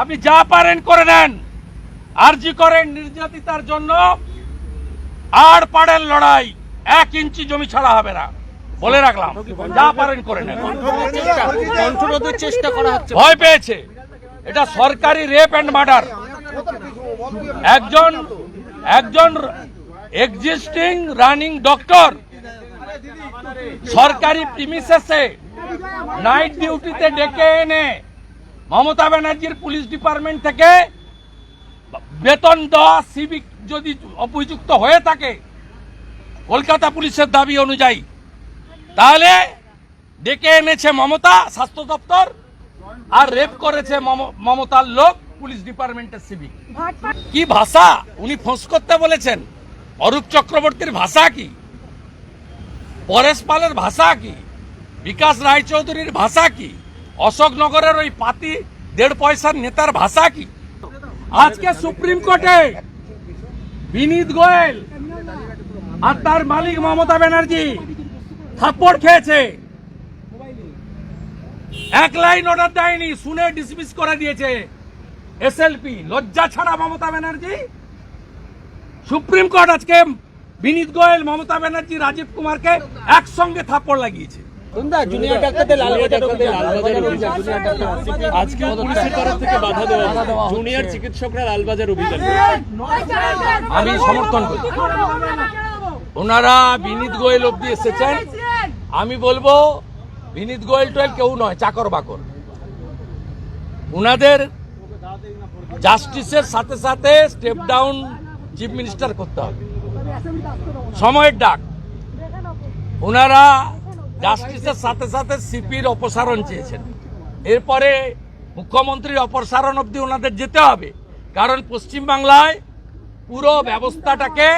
আপনি যা পারেন করে নেন। আরজি করেন নির্যাতিতার জন্য। আর পাড়ের লড়াই। এক ইঞ্চি জমি ছাড়া হবে না। বলে রাখলাম যা পারেন করে নেন। কণ্ঠরোধের চেষ্টা করা হচ্ছে। ভয় পেয়েছে। এটা সরকারি রেপ অ্যান্ড মার্ডার। একজন একজন এক্সিস্টিং রানিং ডক্টর সরকারি প্রিমিসেসে নাইট ডিউটিতে ডেকে এনে মমতা ব্যানার্জির পুলিশ ডিপার্টমেন্ট থেকে বেতন দেওয়া সিভিক যদি অভিযুক্ত হয়ে থাকে কলকাতা পুলিশের দাবি অনুযায়ী, তাহলে ডেকে এনেছে মমতা স্বাস্থ্য দপ্তর আর রেপ করেছে মম- মমতার লোক পুলিশ ডিপার্টমেন্টের সিভিক কি ভাষা? উনি ফোঁস করতে বলেছেন। অরূপ চক্রবর্তীর ভাষা কি? পরেশ পালের ভাষা কি? বিকাশ রায়চৌধুরীর ভাষা কি? অশোকনগরের ওই পাতি দেড় পয়সার নেতার ভাষা কি? আজকে সুপ্রিম কোর্টে বিনীত গোয়েল আর তার মালিক মমতা ব্যানার্জি থাপ্পড় খেয়েছে। এক লাইন অর্ডার দেয়নি, শুনে ডিসমিস করে দিয়েছে এসএলপি লজ্জা ছাড়া মমতা ব্যানার্জি? সুপ্রিম কোর্ট আজকে বিনীত গোয়েল, মমতা ব্যানার্জি, রাজীব কুমারকে একসঙ্গে থাপ্পড় লাগিয়েছে। জুনিয়র ডাক্তারদের আজকে পুলিশের তরফ থেকে বাধা দেওয়া। জুনিয়র চিকিৎসকরা লালবাজার অভিযান আমি সমর্থন করি। ওনারা বিনীত গোয়েল অব্দি এসেছেন। আমি বলব বিনীত গোয়েল টোয়েল কেউ নয় চাকর বাকর। উনাদের জাস্টিসের সাথে সাথে স্টেপ ডাউন চিফ মিনিস্টার করতে হবে। সময়ের ডাক। ওনারা জাস্টিসের সাথে সাথে সিপির অপসারণ চেয়েছেন। এরপরে মুখ্যমন্ত্রীর অপসারণ অবধি ওনাদের যেতে হবে। কারণ পশ্চিমবাংলায় পুরো ব্যবস্থাটাকে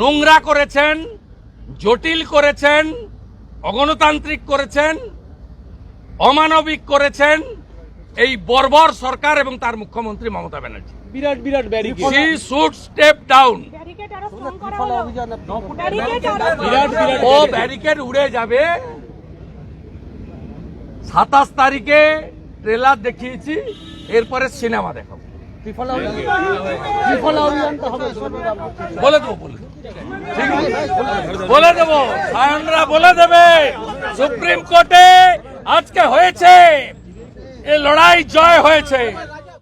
নোংরা করেছেন, জটিল করেছেন, অগণতান্ত্রিক করেছেন, অমানবিক করেছেন এই বর্বর সরকার এবং তার মুখ্যমন্ত্রী মমতা ব্যানার্জি। বিরাট বিরাট barricade. Should step down barricade আরও স্ট্রং করা হলো বিরাট বিরাট ও ব্যারিকেড উড়ে যাবে। সাতাশ তারিখে ট্রেলার দেখিয়েছি এরপরে সিনেমা দেখাবো। বলে দেবো বলে দেবো। ঠিক বলে দেবো। সায়নরা বলে দেবে সুপ্রিম কোর্টে আজকে হয়েছে এ লড়াই জয় হয়েছে।